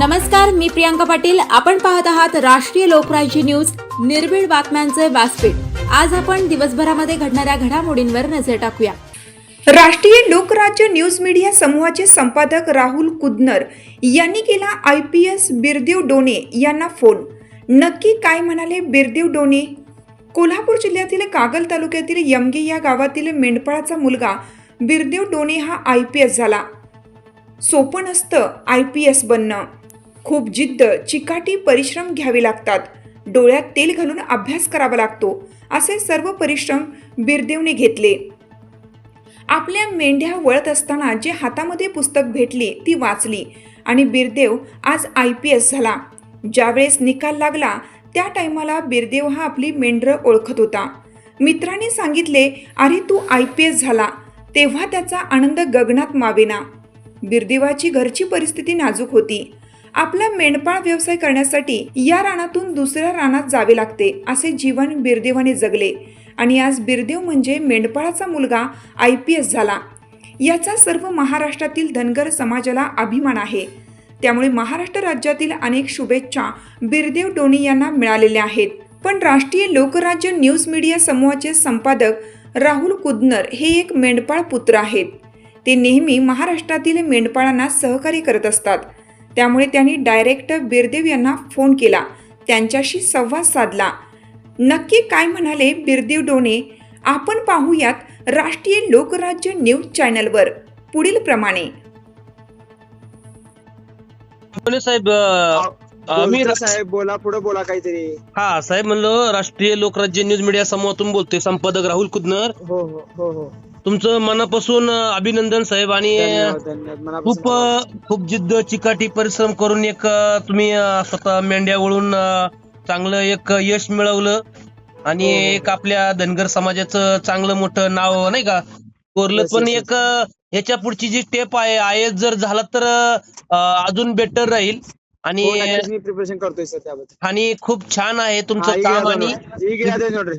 नमस्कार मी प्रियांका पाटील. आपण पाहत आहात राष्ट्रीय लोकराज्य न्यूज निर्भीड बातम्यांचे व्यासपीठ. आज आपण दिवसभरामध्ये घडणाऱ्या घडामोडींवर नजर टाकूया. राष्ट्रीय लोकराज्य न्यूज मीडिया समूहाचे संपादक राहुल कुदनर यांनी केला I P S Birdev Done यांना फोन. नक्की काय म्हणाले बिरदेव डोणे? कोल्हापूर जिल्ह्यातील कागल तालुक्यातील यमगे या गावातील मेंढपाळाचा मुलगा बिरदेव डोणे हा आय पी एस झाला. सोपं नसतं आय पी एस बनणं. खूप जिद्द चिकाटी परिश्रम घ्यावे लागतात. डोळ्यात तेल घालून अभ्यास करावा लागतो. असे सर्व परिश्रम बिरदेवने घेतले. आपल्या मेंढ्या वळत असताना जे हातामध्ये पुस्तक भेटली ती वाचली आणि बिरदेव आज आय पी एस झाला. ज्यावेळेस निकाल लागला त्या टायमाला बिरदेव हा आपली मेंढरं ओळखत होता. मित्रांनी सांगितले अरे तू आय पी एस झाला. तेव्हा त्याचा आनंद गगनात मावेना. बिरदेवाची घरची परिस्थिती नाजूक होती. आपला मेंढपाळ व्यवसाय करण्यासाठी या रानातून दुसऱ्या रानात जावे लागते असे जीवन बिरदेवाने जगले. आणि आज बिरदेव म्हणजे मेंढपाळाचा मुलगा आय पी एस झाला. याचा सर्व महाराष्ट्रातील धनगर समाजाला अभिमान आहे. त्यामुळे महाराष्ट्र राज्यातील अनेक शुभेच्छा बिरदेव डोणी यांना मिळालेल्या आहेत. पण राष्ट्रीय लोकराज्य न्यूज मीडिया समूहाचे संपादक राहुल कुदनर हे एक मेंढपाळ पुत्र आहेत. ते नेहमी महाराष्ट्रातील मेंढपाळांना सहकार्य करत असतात. त्यामुळे त्यांनी डायरेक्ट बिरदेव यांना फोन केला. त्यांच्याशी संवाद साधला. नक्की काय म्हणाले बिरदेव डोणे? आपण पाहूयात राष्ट्रीय लोकराज्य न्यूज चॅनलवर. पुढील प्रमाणे. बोले साहेब मी बोलतो साहेब बोला पुढे बोला काहीतरी. हा साहेब म्हणलं राष्ट्रीय लोकराज्य न्यूज मीडिया समूहातून बोलतोय संपादक राहुल कुदनर हो हो हो हो. तुमचं मनापासून अभिनंदन साहेब आणि धन्यवाद धन्यवाद. मनापासून खूप खूप जिद्द चिकाटी परिश्रम करून एक तुम्ही स्वतः मेंढ्या वळून चांगलं एक यश मिळवलं आणि हो, हो. एक आपल्या धनगर समाजाचं चांगलं मोठं नाव नाही का? कोरलं Yes, पण yes, एक ह्याच्या पुढची जी स्टेप आहे आय एस जर झाला तर अ, अजून बेटर राहील. आणि हो, नक्कीच मी प्रिपरेशन करतोय सर त्याबद्दल. आणि खूप छान आहे हा, तुमचं काम आणि.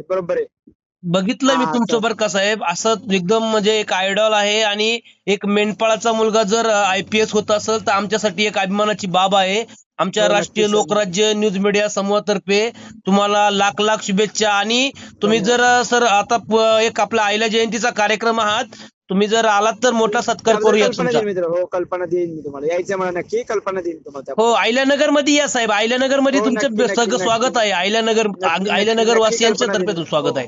बरोबर आहे. बघितलं मी तुमचं. बरं का साहेब असं एकदम म्हणजे एक आयडॉल आहे आणि एक मेंढपाळाचा मुलगा जर आय पी एस होत असेल तर आमच्यासाठी एक अभिमानाची बाब आहे आमच्या हो, राष्ट्रीय. लोकराज्य न्यूज मीडिया समूहातर्फे तुम्हाला लाख लाख शुभेच्छा आणि तुम्ही जर सर आता एक आपला आईला जयंतीचा कार्यक्रम आहात तुम्ही जर आलात तर मोठा सत्कार करूया हो कल्पना देईन मी तुम्हाला यायचं मला नक्की कल्पना देईन तुम्हाला. हो आयल्यानगरमध्ये या साहेब आयल्यानगरमध्ये हो, तुमचं सगळं. स्वागत आहे आयल्यानगर आयल्यानगर वासियांच्या तर्फे. स्वागत आहे.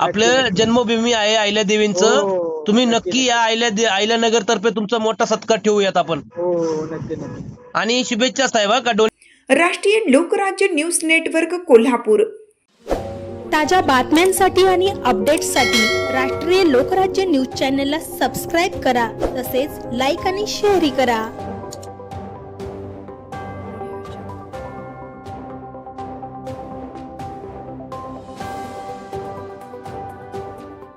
आपलं. जन्मभूमी आहे आयल्या देवींचं. हो, तुम्ही नक्की, नक्की या आयल्या दे- आयल्यानगर तर्फे तुमचा मोठा सत्कार ठेवूयात आपण. हो हो नक्की नक्की. आणि शुभेच्छा साहेब हा का डोन राष्ट्रीय लोकराज्य न्यूज नेटवर्क कोल्हापूर. ताज्या बातम्यांसाठी आणि अपडेट्ससाठी राष्ट्रीय लोकराज्य न्यूज चॅनलला सबस्क्राईब करा तसेच लाईक आणि शेअरही करा.